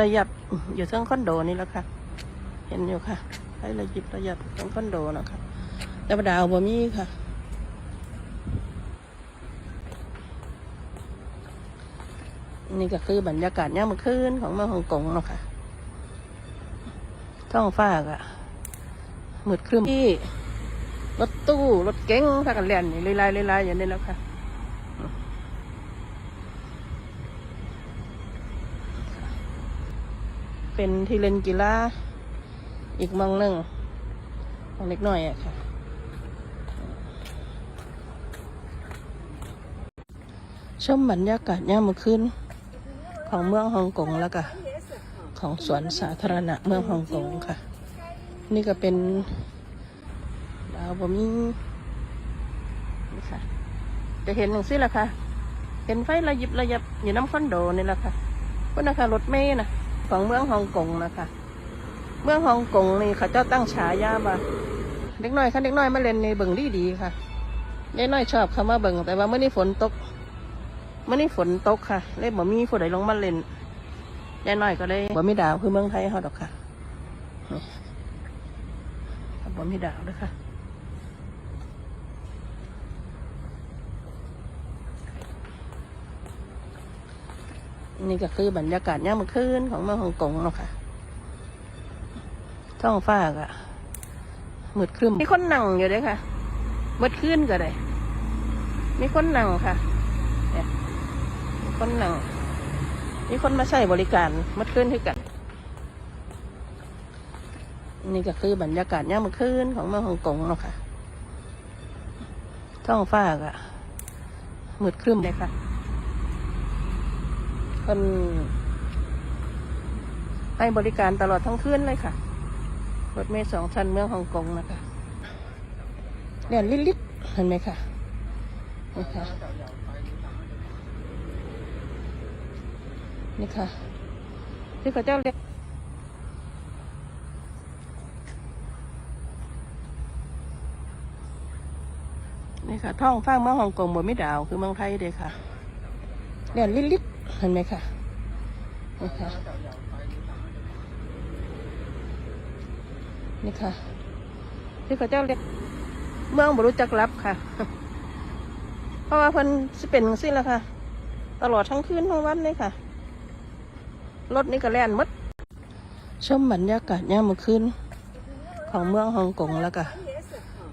ระยับอยู่เทั้งคอนโดนี่แหละค่ะ เห็นอยู่ค่ะให้ระยิบระยับเทั้งคอนโดนะคะแต่ว่าดาวบ่มีค่ะนี่ก็คือบรรยากาศย่ามมื้อคืนของเมืองฮ่องกงเนาะค่ะท้องฟ้าก็มืดครึ้มที่รถตู้รถเก๋งพากันเล่นอยู่ลายๆลายๆอย่างนี้แล้วค่ะ เป็นที่เล่นกีฬาอีกเมองหนึ่งของเล็กน้อยอะค่ะ ชมบรรยากาศย่ามมื้อคืนของเมืองฮ่องกงแล้วก็ของสวนสาธารณะเมืองฮ่องกงค่ะ นี่ก็เป็นดาวบมีนี่ค่ะ จะเห็นอย่างซี่แหละค่ะ เห็นไฟระยิบระยับอยู่น้ำคอนโดนี่แหละค่ะพวกนะคะรถเมย์นะ ของเมืองฮ่องกงนะคะเมืองฮ่องกงนี่เขาเจ้าตั้งฉายาว่าเด็กน้อยค่ะเด็กน้อยมาเล่นในเบิ่งดีดีค่ะเด็กน้อยชอบคำว่าเบิ่งแต่ว่าเมื่อนี้ฝนตกเมื่อนี้ฝนตกค่ะ เลยบ่มีผู้ใดลงมาเล่นยายน้อยก็เลยบ่มีดาวคือเมืองไทยเขาดอกค่ะบ่มีดาวด้วยค่ะ นี่ก็คือบรรยากาศย่ามมื้อคืนของเมืองฮ่องกงเนาะค่ะท้องฟ้าก็มืดครึ้มมีคนนั่งอยู่เด้อค่ะมืดคืนก็ได้มีคนนั่งค่ะเนี่ยมีคนนั่งมีคนมาใช้บริการมืดคืนคือกัน นี่ก็คือบรรยากาศย่ามมื้อคืนของเมืองฮ่องกงเนาะค่ะท้องฟ้าก็มืดครึ้มเลยค่ะ คนให้บริการตลอดทั้งคืนเลยค่ะ รถเมล์สองชั้นเมืองฮ่องกงนะคะเรียนลิดๆเห็นไหมคะนี่ค่ะ นี่ค่ะที่เขาเจ้าเรียกนี่ค่ะ ท่องฟ้างเมืองฮ่องกงบนไม่ดาว คือเมืองไทยเด้ค่ะเรียนลิดๆ เห็นไหมคะนี่ค่ะนี่ค่ะ ที่เขาเจ้าเรียกเมืองบรู้จักรับค่ะ เพราะว่าเพิ่นสิเป็นสิ้นและค่ะ ตลอดทั้งคืนทั้งวันเลยค่ะ รถนี่ก็แล่นมดชมบรรยากาศย่ามมื้อคืนของเมืองฮ่องกงแล้วก็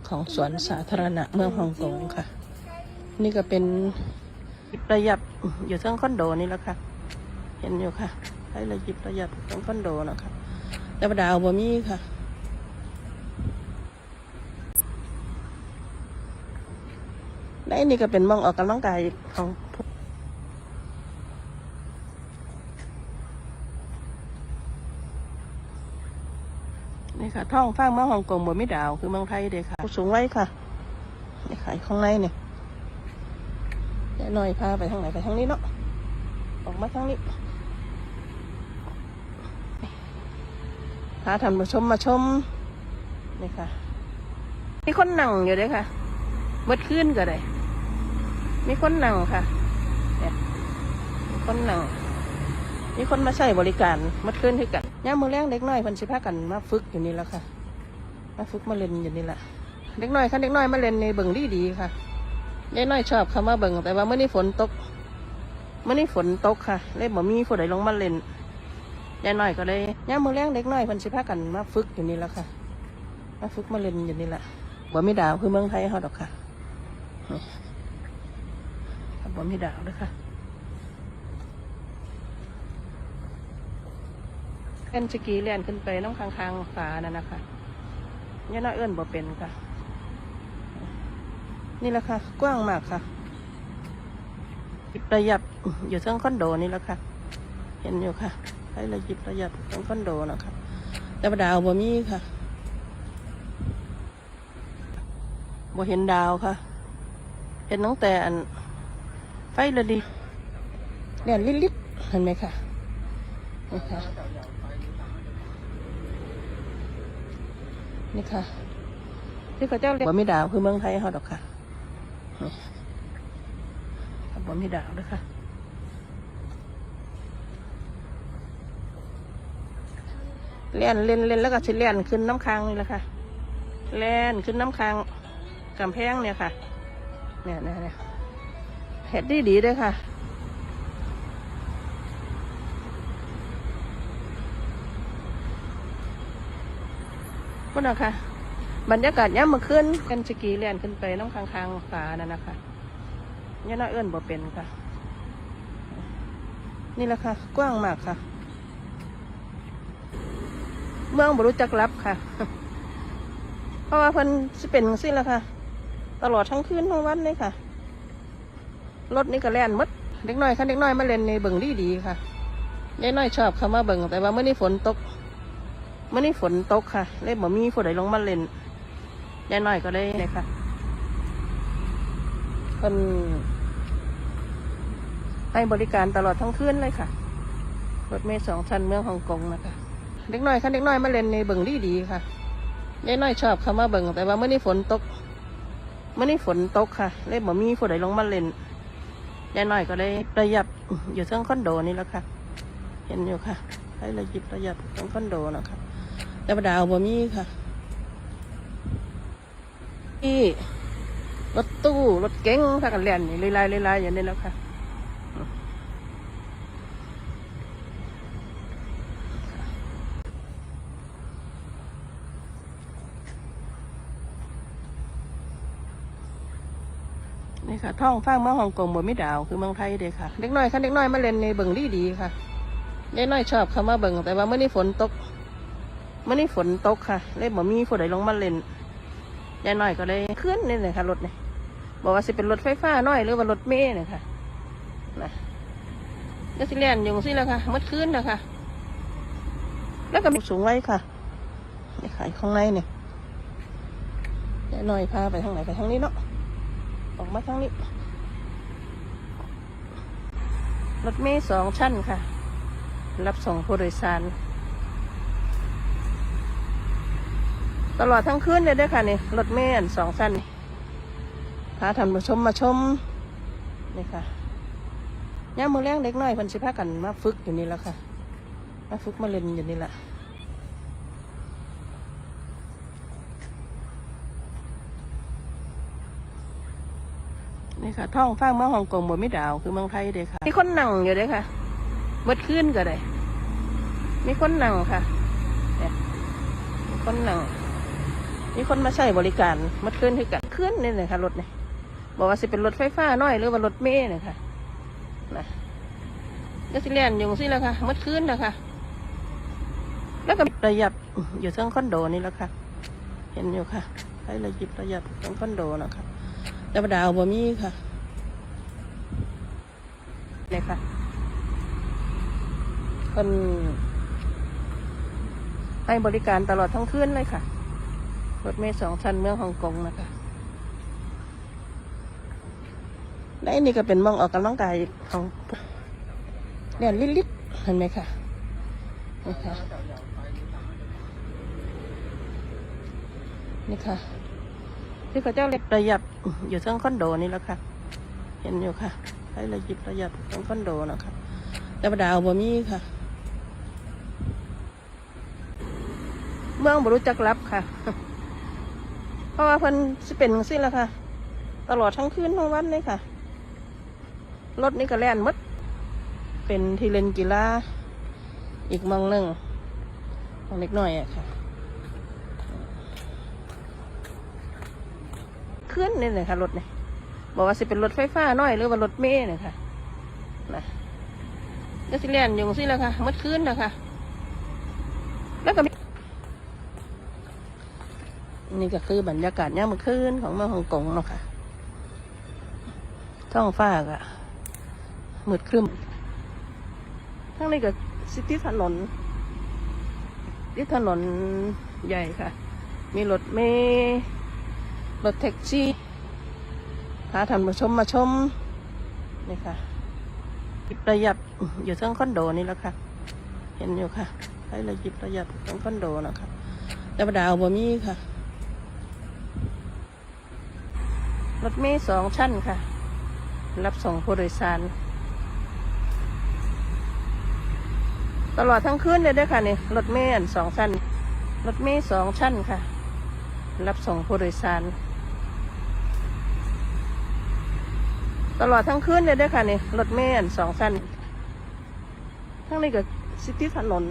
ของสวนสาธารณะเมืองฮ่องกงค่ะ นี่ก็เป็น หยิบระยับอยู่ทั้งคอนโดนี่แล้วค่ะ เห็นอยู่ค่ะให้ระยิบระยับเทั้งคอนโดนะคะแต่ว่าดาวบ่มีค่ะและอันนี้ก็เป็นมองออกกำลังกายของนี่ค่ะท่องฟ้าเมืองฮ่องกงบนไม่ดาวคือเมืองไทยเด้ค่ะผู้สูงไว้ค่ะนี่ขายข้างในเนี่ย หน่อยพาไปทางไหนไปทางนี้เนาะออกมาทางนี้พาท่านผู้ชมมาชมนี่ค่ะมีคนนั่งอยู่เด้อค่ะเมื่อคืนก็ได้มีคนนั่งค่ะเนี่ยมีคนนั่งมีคนมาใช้บริการเมื่อคืนคือกันย่ามือแรงเด็กน้อยพันสิพากันมาฝึกอยู่นี่แล้วค่ะ มาฝึกมาเล่นอยู่นี่แหละเด็กน้อยค่ะเด็กน้อยมาเล่นในเบิ่งดีดีค่ะ เด็กน้อยชอบคำว่าเบิ่งแต่ว่าเมื่อนี้ฝนตกเมื่อนี้ฝนตกค่ะ เลยบ่มีผู้ใดลงมาเล่นยายน้อยก็เลยย่ามมือแรงเด็กน้อยเพันสิพากันมาฝึกอยู่นี่แล้วค่ะ มาฝึกมาเล่นอยู่นี่แหละบ่มีดาวคือเมืองไทยเขาดอกค่ะครับผมมีดาวด้วยค่ะเล่นสกีเล่นขึ้นไปน้ำค้างๆฝานั่นนะคะเนี่ยน้อยเอื้อนบ่เป็นค่ะ นี่แหละค่ะ กว้างมากค่ะระยับอยู่ทั้งคอนโดนี่แหละค่ะ เห็นอยู่ค่ะให้ระยิบระยับทั้งคอนโดนะคะแต่ว่าดาวบ่มีค่ะบ่เห็นดาวค่ะ เห็นตั้งแต่อันไฟระดีเรียนลิดๆเห็นไหมค่ะนี่ค่ะ นี่ค่ะที่เขาเจ้าเรียกว่ามีดาวคือเมืองไทยเขาดอกค่ะ บว่มีดาวด้วยค่ะเล่นเล่นเล่นแล้วก็สิเล่นขึ้นน้ำค้างนี่แหละค่ะเล่นขึ้นน้ำค้างกำแพงเนี่ยค่ะ เนี่ยเนี่ยเนี่ยเห็ดดีดีด้วยค่ะพุ่นนะคะ บรรยากาศย่ามมื่อคืนกันสกีเลียนขึ้นไปน้ำค้างคางๆฝานั่นนะคะย่าน่าเอื้อนบ่เป็นค่ะ นี่แหละค่ะ กว้างมากค่ะ เมืองบรู้จักรับค่ะ เพราะว่าเพิ่นสิเป็นสิละค่ะ ตลอดทั้งคืนทั้งวันเลยค่ะ รถนี่ก็แล่นมดเด็กน้อยค่ะเด็กน้อยมาเล่นในเบิ่งดีดีๆค่ะเด็กน้อยชอบคำว่าเบิ่งแต่ว่าเมื่อนี้ฝนตกเมื่อนี้ฝนตกค่ะ เลยบ่มีฝนใดลงมาเล่น ยายน้อยก็เลยเลยค่ะเพิ่นให้บริการตลอดทั้งคืนเลยค่ะรถเมล์สองชั้นเมืองฮ่องกงนะคะ เด็กน้อยค่ะเด็กน้อยมาเล่นในเบิ่งดีดีค่ะยายน้อยชอบคำว่าเบิ่งแต่ว่าเมื่อนี้ฝนตกเมื่อนี้ฝนตกค่ะ เลยบ่มีฝนใดลลงมาเล่นยายน้อยก็เลยประหยัดอยู่เชิงคอนโดนี่แหล้วค่ะ เห็นอยู่ค่ะให้ระยิบประหยัดเชิงคอนโดนะคะแต่ว่าดาวบ่มีค่ะ ที่รถตู้ รถเก๋งถ้ากันแล่นนี่ลายๆลายๆอย่างนี้แล้วค่ะ นี่ค่ะท้องฟ้าเมืองฮ่องกงบ่มีดาวคือเมืองไทยเด้ค่ะเด็กน้อยค่ะเด็กน้อยมาเล่นในเบิงดีดีค่ะเด็กน้อยชอบคำว่าเบิงแต่ว่าเมื่อนี้ฝนตกเมื่อนี้ฝนตกค่ะ เลยบ่มีฝนใดลงมาเล่น ยายน้อยก็เลยขึ้นนี่เลยค่ะรถเนี่ยบอกว่าสิเป็นรถไฟฟ้าน้อยหรือว่ารถเมล์เนี่ยค่ะนะก็สิแล่นอยู่สิแล้วค่ะมัดขึ้นนะคะแล้วก็มีสูงไว้ค่ะนี่ขายข้างในเนี่ยยายน้อยพาไปทางไหนไปทางนี้เนาะออกมาทางนี้ รถเมล์สองชั้นค่ะ รับส่งผู้โดยสาร ตลอดทั้งคืนเลยด้วยค่ะนี่รถเมล์สองสั้นนี่พาท่านผู้ชมมาชมนี่ค่ะย่ามือแรงเด็กน้อยพันสิพากันมาฝึกอยู่นี่แล้วค่ะ มาฝึกมาเล่นอยู่นี่แหละนี่ค่ะท้องฟ้าเมืองฮ่องกงบ่ไม่ดาวคือเมืองไทยเด้ค่ะมีคนนั่งอยู่เด้ค่ะเมื่อคืนก็ได้มีคนนั่งค่ะเนี่ยมีคนนั่ง มีคนมาใช้บริการมัดขึ้นคือกันขึ้นนี่เลยค่ะรถนี่บอกว่าสิเป็นรถไฟฟ้าน้อยหรือว่ารถเมล์เนี่ยค่ะนะก็สิเลียนอยู่สิแล้วค่ะมัดขึ้นนะคะแล้วก็ประหยัดอยู่เชิงคอนโดนี่แล้วค่ะ เห็นอยู่ค่ะให้ระยิบประหยัดเชิงคอนโดนะคะแต่ว่าดาวบ่มีค่ะเลยค่ะคนให้บริการตลอดทั้งคืนเลยค่ะ ถเมล์สองชั้นเมืองฮ่องกงนะคะและอันนี่ก็เป็นมองออกกำลังกายของเด่นลิดๆเห็นไหมคะนี่ค่ะนี่ค่ะที่เขาเจ้าเล็กประหยัดอยู่เชิงคอนโดนี่แล้วค่ะ เห็นอยู่ค่ะให้ระยิบประหยัดเชิงคอนโดนะคะแต่ว่าดาวบ่มีค่ะ เมืองบรู้จักรับค่ะ เพราะว่าเพิ่นสิเป็นสิละค่ะ ตลอดทั้งคืนทั้งวันเลยค่ะ รถนี่ก็แล่นมด เป็นที่เล่นกีฬาอีกมองหนึ่งของเล็กน้อยอะค่ะขึ้นนี่เลยค่ะรถนี่บอกว่าสิเป็นรถไฟฟ้าน้อยหรือว่ารถเมล์เนี่ยค่ะนะก็สิแล่นอยู่สิแล้วค่ะมดขึ้นนะค่ะแล้วก็มี นี่ก็คือบรรยากาศยามมื้อคืนของเมืองฮ่องกงเนาะค่ะท้องฟ้าก็มืดครึ้มทั้งนี้ก็สิที่ถนนที่ถนนใหญ่ค่ะ มีรถเมล์รถแท็กซี่พาท่านผู้ชมมาชมนี่ค่ะประหยัดอยู่เชิงคอนโดนี่แล้วค่ะ เห็นอยู่ค่ะให้ระยิบประหยัดเชิงคอนโดนะคะแต่ว่าดาวบ่มีค่ะ ร ถเมล์สองชั้นค่ะ รับส่งผู้โดยสาร ตลอดทั้งคืนเลยด้วยค่ะนี่รถเมล์สองชั้น รถเมล์สองชั้นค่ะ รับส่งผู้โดยสาร ตลอดทั้งคืนเลยด้วยค่ะนี่รถเมล์สองชั้นทั้งนี้ก็สิทธิถนน